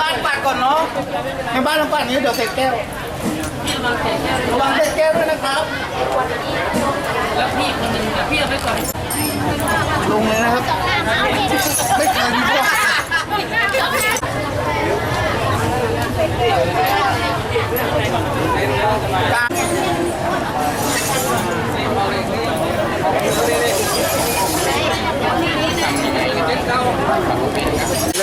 บ้านน้ำปั่นเนี้เดี๋ยวเศษแก้วพี่ระวังเสียแก้วระวังเศษแก้วด้วยนะครับแล้วพี่คนนึงพี่เอาไปก่อนลงเลยนะครับไม่เกินดีกว่าเหลื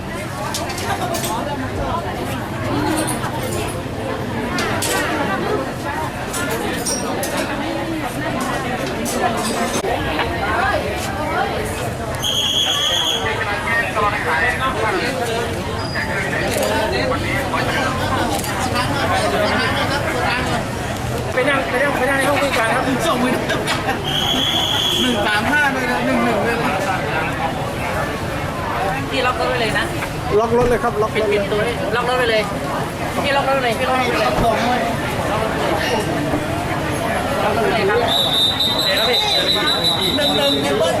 ไปนั่งไปนั่งไปนั่งในห้องคุยกันครับส่งไปหนึ่งสามห้าเลยนะหนึ่งหนึ่งเลยนะ พี่ล็อกรถไปเลยนะ ล็อกรถเลยครับล็อกรปิดถเลปิยดตัวเลยล็อกรถไปเลย พี่ล็อกรถไปเลยพี่ล็อกรถไปเลยส่งเลยล็อกรถไปเลยครับเดี๋ยวนะพี่หนึ่งหนึ่งเนี่ยเบิ้ล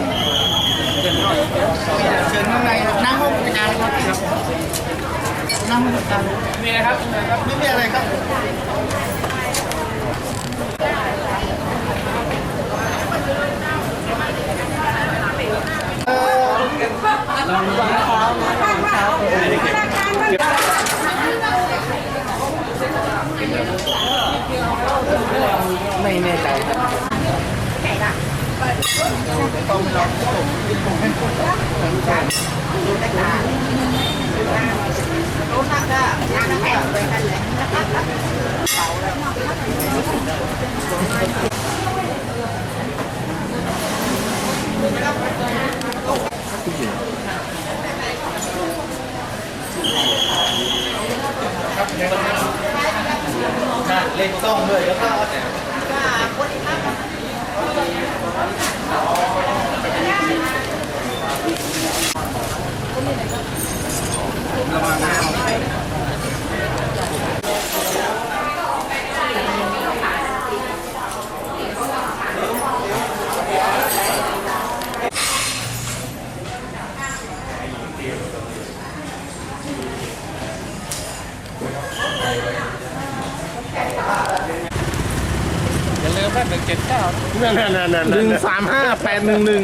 เชิญข้างในนั่งห้องผู้จัดการครับนั่งห้องผู้จัดการมีอะไรครับ ไม่มีอะไรครับ ไม่แน่ใจต้องลองผม เล่นต้องเลยแล้วก็อ ย่าลืมว่า หนึ่งเจ็ดเก้านั่นนั่นนั่นหนึ่งสามห้าแปดหนึ่งหนึ่ง